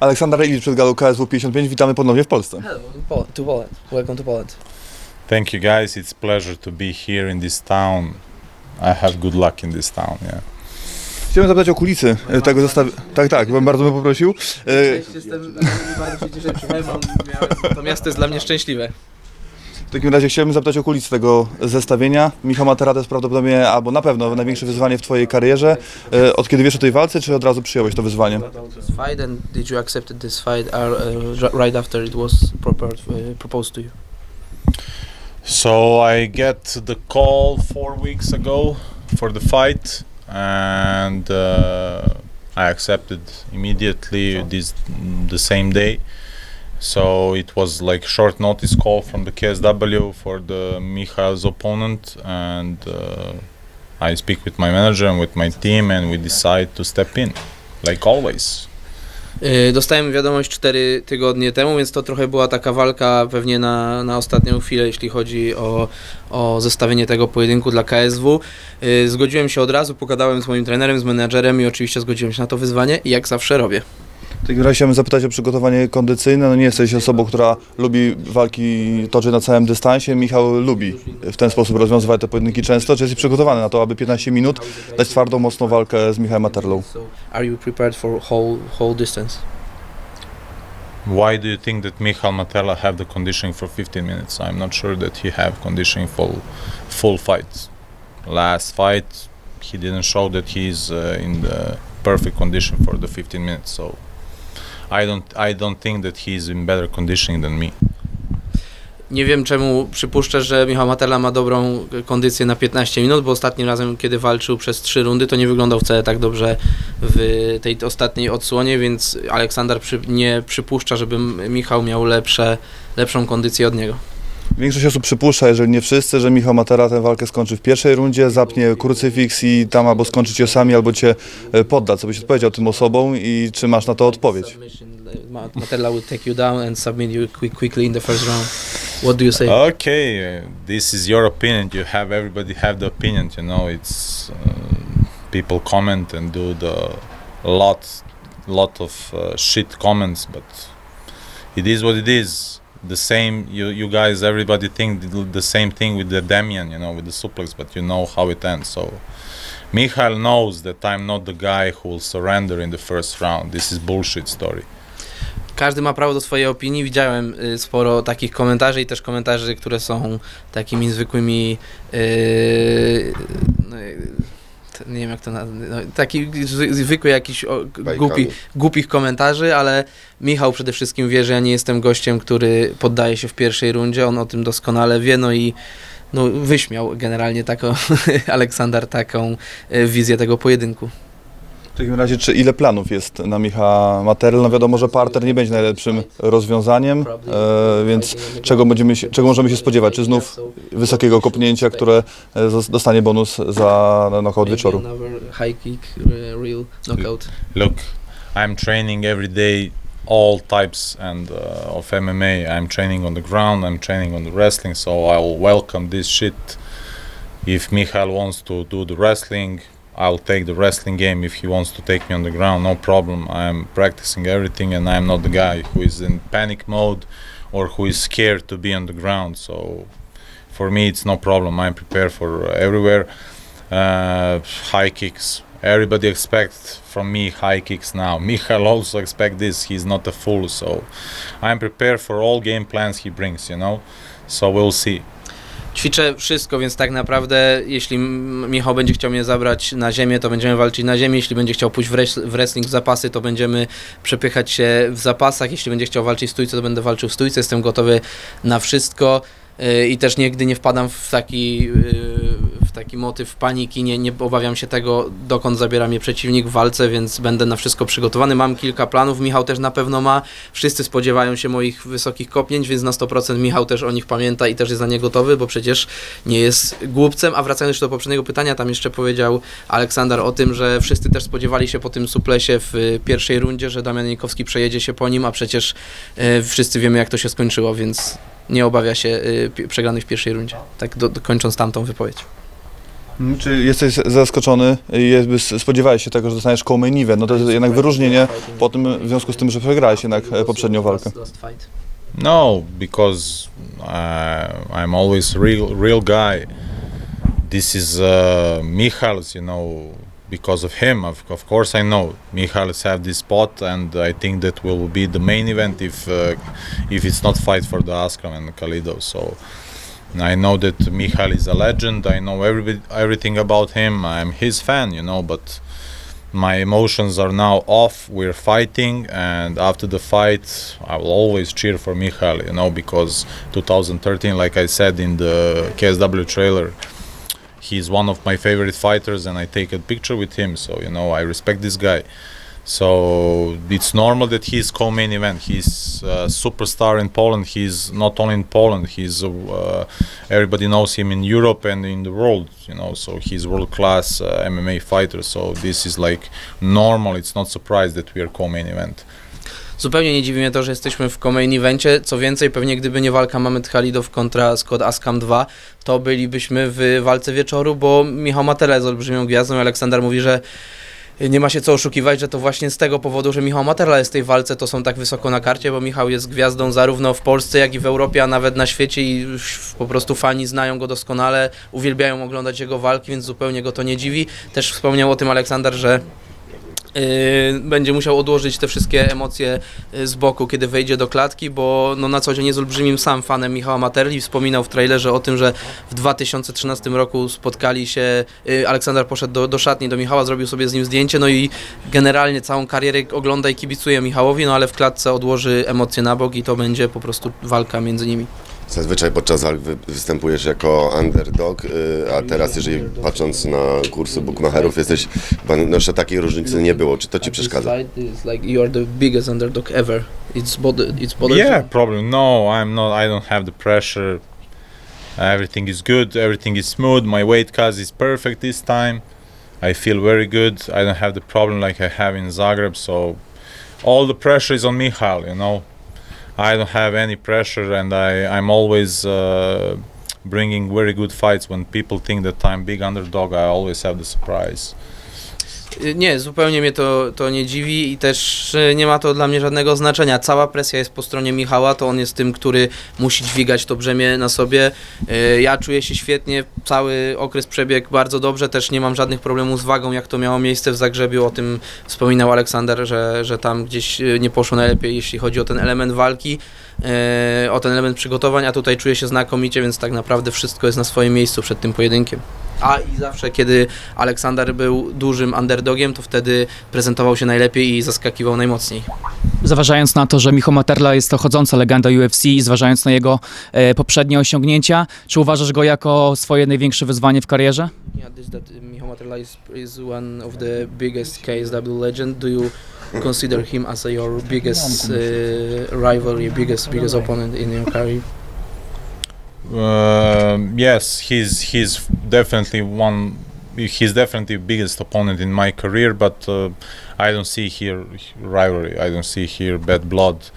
Aleksander Ilicz przed galą KSW 55, witamy ponownie w Polsce. Hello, to Poland. Welcome to Poland. Thank you guys. It's pleasure to be here in this town. I have good luck in this town. Yeah. Chciałem zapytać o kulisy e, tego zestawienia. Tak, tak, bym bardzo bym poprosił. E, Cześć, jestem bardzo się cieszę, przyjechałem, miałem, to miasto jest dla mnie szczęśliwe. W takim razie chciałbym zapytać o kulisy tego zestawienia. Michał Matera to jest prawdopodobnie, albo na pewno największe wyzwanie w Twojej karierze. E, Od kiedy wiesz o tej walce, czy od razu przyjąłeś to wyzwanie? This fight and did you accept this fight are, uh, ri- right after it was prepared, uh, proposed to you? So I get the call four weeks ago for the fight, and uh, I accepted immediately this the same day. So it was like short notice call from the KSW for the Mikhail's opponent, and uh, I speak with my manager and with my team, and we decide to step in, like always. Y, Dostałem wiadomość 4 tygodnie temu, więc to trochę była taka walka pewnie na, na ostatnią chwilę, jeśli chodzi o, o zestawienie tego pojedynku dla KSW. Y, Zgodziłem się od razu, pogadałem z moim trenerem, z menadżerem i oczywiście zgodziłem się na to wyzwanie i jak zawsze robię. W takim razie chciałbym zapytać o przygotowanie kondycyjne. No nie jesteś osobą, która lubi walki toczyć na całym dystansie. Michał lubi w ten sposób rozwiązywać te pojedynki często. Czy jesteś przygotowany na to, aby 15 minut dać twardą, mocną walkę z Michałem Materlą? So, are you prepared for whole whole distance? Why do you think that Michal Matela have the conditioning for 15 minutes? I'm not sure that he have conditioning for full fight. Last fight, he didn't show that he's uh, in the perfect condition for the 15 minutes. So I don't I don't think that he's in better conditioning than me. Nie wiem czemu przypuszczę, że Michał Matela ma dobrą kondycję na 15 minut, bo ostatnim razem, kiedy walczył przez 3 rundy, to nie wyglądał wcale tak dobrze w tej ostatniej odsłonie, więc Aleksander przy, nie przypuszcza, żeby Michał miał lepsze, lepszą kondycję od niego. Większość osób przypuszcza, jeżeli nie wszyscy, że Michał Matera tę walkę skończy w pierwszej rundzie, zapnie krucyfiks i tam albo skończy ciosami, albo cię e, podda. Co byś odpowiedział tym osobom i czy masz na to odpowiedź? Submission, Ma- Matela will take you down and submit you quick, quickly in the first round. What do you say? Okay, this is your opinion. You have everybody have the opinion. You know, it's uh, people comment and do the lot lot of uh, shit comments, but it is what it is. The same, you you guys, everybody think the- same thing with the Damian, you know, with the suplex, but you know how it ends. So. Michael knows that I'm not the guy who will surrender in the first round. This is bullshit story. Każdy ma prawo do swojej opinii. Widziałem y, sporo takich komentarzy i też komentarzy, które są takimi zwykłymi. Yy, no, y, t- nie wiem jak to nazwać. No, taki zwy- zwykły jakiś o, głupi, głupich komentarzy, ale Michał przede wszystkim wie, że ja nie jestem gościem, który poddaje się w pierwszej rundzie. On o tym doskonale wie, no i no, wyśmiał generalnie taką Aleksander taką y, wizję tego pojedynku. W takim razie, czy ile planów jest na Michała Materl? No wiadomo, że parter nie będzie najlepszym rozwiązaniem, e, więc czego, będziemy się, czego możemy się spodziewać? Czy znów wysokiego kopnięcia, które e, dostanie bonus za knockout wieczoru? Another high kick, real knockout. Look, I'm training every day, all types and uh, of MMA. I'm training on the ground. I'm training on the wrestling. So I'll welcome this shit. If Michael wants to do the wrestling, I'll take the wrestling game. If he wants to take me on the ground, no problem. I'm practicing everything, and I'm not the guy who is in panic mode or who is scared to be on the ground. So for me, it's no problem. I'm prepared for everywhere. Uh, high kicks. Everybody expects from me high kicks now. Michael also expect this. He's not a fool, so I'm prepared for all game plans he brings. You know, so we'll see. Ćwiczę wszystko, więc tak naprawdę jeśli Michał będzie chciał mnie zabrać na ziemię, to będziemy walczyć na ziemi. Jeśli będzie chciał pójść w, wres- w wrestling w zapasy, to będziemy przepychać się w zapasach. Jeśli będzie chciał walczyć w stójce, to będę walczył w stójce. Jestem gotowy na wszystko. Yy, I też nigdy nie wpadam w taki, yy, w taki motyw paniki, nie, nie obawiam się tego, dokąd zabiera mnie przeciwnik w walce, więc będę na wszystko przygotowany. Mam kilka planów, Michał też na pewno ma. Wszyscy spodziewają się moich wysokich kopnięć, więc na 100% Michał też o nich pamięta i też jest na nie gotowy, bo przecież nie jest głupcem. A wracając do poprzedniego pytania, tam jeszcze powiedział Aleksander o tym, że wszyscy też spodziewali się po tym suplesie w pierwszej rundzie, że Damian Janikowski przejedzie się po nim, a przecież y, wszyscy wiemy jak to się skończyło, więc nie obawia się y, przegranej w pierwszej rundzie. Tak do, do, kończąc tamtą wypowiedź. Mm, Czy jesteś zaskoczony, jakby spodziewałeś się tego, że dostaniesz koło main event? No to jest jednak wyróżnienie po tym, w związku z tym, że przegrałeś jednak e, poprzednią walkę. No, because uh, I'm always real, real guy. This is uh, Michals, you know, because of him. Of, of course, I know Michals have this spot, and I think that will be the main event if uh, if it's not fight for the Askram and Kalido. So I know that Michal is a legend. I know everybody, everything about him. I'm his fan, you know, but my emotions are now off. We're fighting, and after the fight, I will always cheer for Michal, you know, because 2013, like I said in the KSW trailer, he's one of my favorite fighters, and I take a picture with him. So you know, I respect this guy. So it's normal that he's co-main event. He's a superstar in Poland. He's not only in Poland. He's uh, everybody knows him in Europe and in the world. You know, so he's world-class uh, MMA fighter. So this is like normal. It's not surprise that we are co-main event. Zupełnie nie dziwi mnie to, że jesteśmy w main evencie. Co więcej, pewnie gdyby nie walka Mamet Khalidow kontra Scott Askam 2, to bylibyśmy w walce wieczoru, bo Michał Matera jest olbrzymią gwiazdą Aleksander mówi, że nie ma się co oszukiwać, że to właśnie z tego powodu, że Michał Materla jest w tej walce, to są tak wysoko na karcie, bo Michał jest gwiazdą zarówno w Polsce, jak i w Europie, a nawet na świecie i po prostu fani znają go doskonale, uwielbiają oglądać jego walki, więc zupełnie go to nie dziwi. Też wspomniał o tym Aleksander, że będzie musiał odłożyć te wszystkie emocje yy, z boku, kiedy wejdzie do klatki, bo no, na co dzień jest olbrzymim sam fanem Michała Materli. Wspominał w trailerze o tym, że w 2013 roku spotkali się, yy, Aleksander poszedł do, do szatni do Michała, zrobił sobie z nim zdjęcie, no i generalnie całą karierę ogląda i kibicuje Michałowi, no ale w klatce odłoży emocje na bok i to będzie po prostu walka między nimi. Zazwyczaj podczas walk wy, występujesz jako underdog, y, a teraz jeżeli patrząc na kursy bookmacherów jesteś, no jeszcze takiej różnicy nie było. Czy to ci przeszkadza? Yeah, problem. No, I'm not. I don't have the pressure. Everything is good. Everything is smooth. My weight cut is perfect this time. I feel very good. I don't have the problem like I have in Zagreb. So all the pressure is on Michal. You know, I don't have any pressure, and I I'm always. Uh, Bringing very good fights when people think that I'm big underdog, I always have the surprise. Y, Nie, zupełnie mnie to, to nie dziwi i też y, nie ma to dla mnie żadnego znaczenia. Cała presja jest po stronie Michała, to on jest tym, który musi dźwigać to brzemię na sobie. Y, Ja czuję się świetnie, cały okres przebiegł bardzo dobrze, też nie mam żadnych problemów z wagą, jak to miało miejsce w Zagrzebiu. O tym wspominał Aleksander, że, że tam gdzieś nie poszło najlepiej, jeśli chodzi o ten element walki, o ten element przygotowań, a tutaj czuję się znakomicie, więc tak naprawdę wszystko jest na swoim miejscu przed tym pojedynkiem. A i zawsze, kiedy Aleksander był dużym underdogiem, to wtedy prezentował się najlepiej i zaskakiwał najmocniej. Zważając na to, że Michał Materla jest to chodząca legenda UFC i zważając na jego e, poprzednie osiągnięcia, czy uważasz go jako swoje największe wyzwanie w karierze? Yeah, this that Michał Materla is, is one of the biggest KSW legend. Do you consider him as your biggest uh, rival, your biggest biggest opponent in your career? Um yes, he's he's definitely one. He's definitely biggest opponent in my career, but uh, I don't see here rivalry. I don't see here bad blood.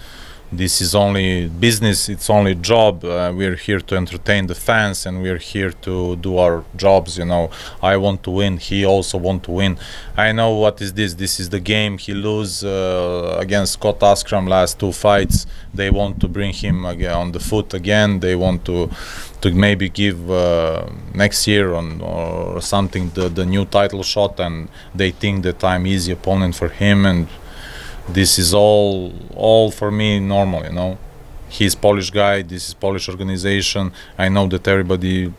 This is only business. It's only job. Uh, we're here to entertain the fans, and we're here to do our jobs. You know, I want to win. He also want to win. I know what is this. This is the game. He lose uh, against Scott Askram last two fights. They want to bring him again on the foot again. They want to to maybe give uh, next year on or something the, the new title shot and they think that I'm easy opponent for him and this is all all for me normal you know? He's Polish guy this is Polish organization. I know that everybody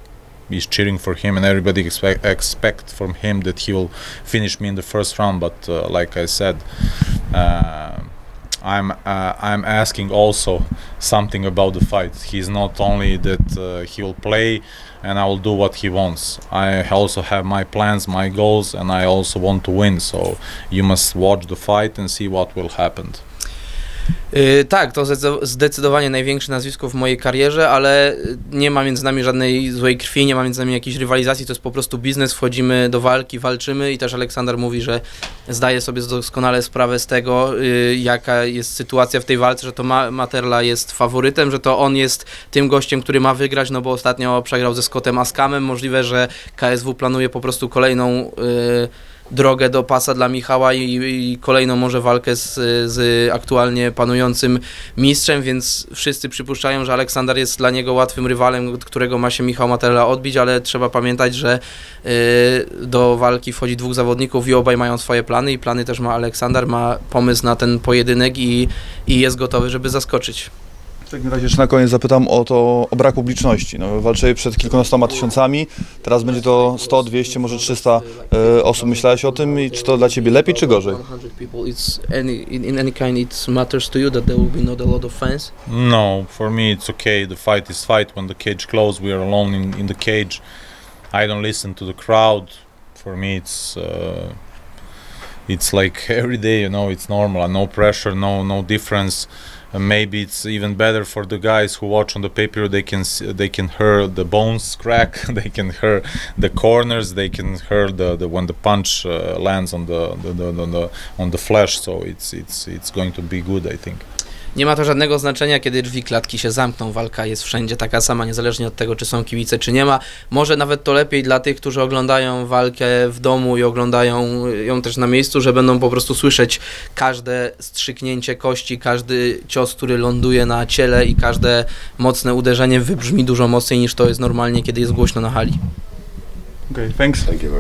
is cheering for him and everybody expect expect from him that he will finish me in the first round but uh, like I said uh, I'm uh, I'm asking also something about the fight. He's not only that uh, he will play and I will do what he wants. I also have my plans, my goals, and I also want to win. So you must watch the fight and see what will happen. Yy, tak, to zdecy- zdecydowanie największe nazwisko w mojej karierze, ale y, nie ma między nami żadnej złej krwi, nie ma między nami jakiejś rywalizacji, to jest po prostu biznes, wchodzimy do walki, walczymy i też Aleksander mówi, że zdaje sobie doskonale sprawę z tego, y, jaka jest sytuacja w tej walce, że to Ma- Materla jest faworytem, że to on jest tym gościem, który ma wygrać, no bo ostatnio przegrał ze Scottem Askamem, możliwe, że KSW planuje po prostu kolejną y, drogę do pasa dla Michała i, i kolejną może walkę z, z aktualnie panującym mistrzem, więc wszyscy przypuszczają, że Aleksander jest dla niego łatwym rywalem, od którego ma się Michał Materla odbić, ale trzeba pamiętać, że y, do walki wchodzi dwóch zawodników i obaj mają swoje plany i plany też ma Aleksander, ma pomysł na ten pojedynek i, i jest gotowy, żeby zaskoczyć. W takim razie jeszcze na koniec zapytam o to, o brak publiczności. No, walczyli przed kilkunastoma tysiącami, teraz będzie to 100, 200, może 300 e, osób. Myślałeś o tym i czy to dla Ciebie lepiej czy gorzej? 100 people, it's any, in, in any kind it matters to you that there will be not a lot of fans? No, for me it's okay. The fight is fight. When the cage closed, we are alone in, in the cage. I don't listen to the crowd. For me, it's uh, it's like every day. You know, it's normal. No pressure. No no difference. And maybe it's even better for the guys who watch on the paper. They can they can hear the bones crack. they can hear the corners. They can hear the, the when the punch uh, lands on the, the, the, the, the on the flesh. So it's it's it's going to be good. I think. Nie ma to żadnego znaczenia, kiedy drzwi klatki się zamkną. Walka jest wszędzie taka sama, niezależnie od tego, czy są kibice, czy nie ma. Może nawet to lepiej dla tych, którzy oglądają walkę w domu i oglądają ją też na miejscu, że będą po prostu słyszeć każde strzyknięcie kości, każdy cios, który ląduje na ciele i każde mocne uderzenie wybrzmi dużo mocniej niż to jest normalnie, kiedy jest głośno na hali. Okay, thanks. Thank you very